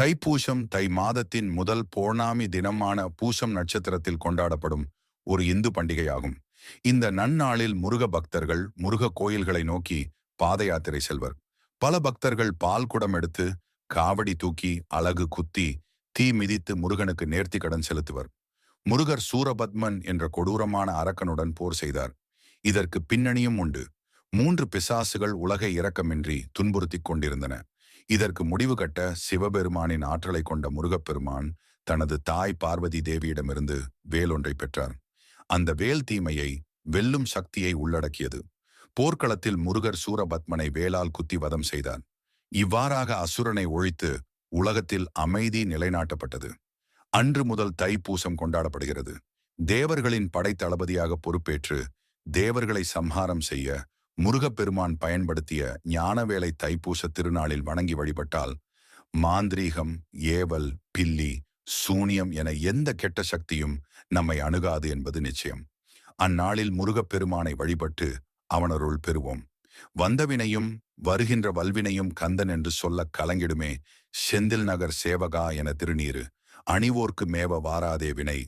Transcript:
தைப்பூசம் தை மாதத்தின் முதல் பௌர்ணமி தினமான பூசம் நட்சத்திரத்தில் கொண்டாடப்படும் ஒரு இந்து பண்டிகையாகும். இந்த நன்னாளில் முருக பக்தர்கள் முருக கோயில்களை நோக்கி பாத யாத்திரை செல்வர். பல பக்தர்கள் பால் குடம் எடுத்து காவடி தூக்கி அழகு குத்தி தீ மிதித்து முருகனுக்கு நேர்த்தி கடன் செலுத்துவர். முருகர் சூரபத்மன் என்ற கொடூரமான அரக்கனுடன் போர் செய்தார். இதற்கு பின்னணியும் உண்டு. மூன்று பிசாசுகள் உலகை இரக்கமின்றி துன்புறுத்திக் கொண்டிருந்தன. இதற்கு முடிவு கட்ட சிவபெருமானின் ஆற்றலை கொண்ட முருகப்பெருமான் தனது தாய் பார்வதி தேவியிடமிருந்து வேலொன்றை பெற்றார். அந்த வேல் தீமையை வெல்லும் சக்தியை உள்ளடக்கியது. போர்க்களத்தில் முருகர் சூரபத்மனை வேலால் குத்தி வதம் செய்தார். இவ்வாறாக அசுரனை ஒழித்து உலகத்தில் அமைதி நிலைநாட்டப்பட்டது. அன்று முதல் தைப்பூசம் கொண்டாடப்படுகிறது. தேவர்களின் படைத்தளபதியாக பொறுப்பேற்று தேவர்களை சம்ஹாரம் செய்ய முருகப்பெருமான் பயன்படுத்திய ஞானவேலை தைப்பூச திருநாளில் வணங்கி வழிபட்டால் மாந்திரீகம் ஏவல் பில்லி சூனியம் என எந்த கெட்ட சக்தியும் நம்மை அணுகாது என்பது நிச்சயம். அந்நாளில் முருகப்பெருமானை வழிபட்டு அவனருள் பெறுவோம். வந்தவினையும் வருகின்ற வல்வினையும் கந்தன் என்று சொல்ல கலங்கிடுமே செந்தில் நகர் சேவகா என திருநீரு அணிவோர்க்கு மேவ வாராதே வினை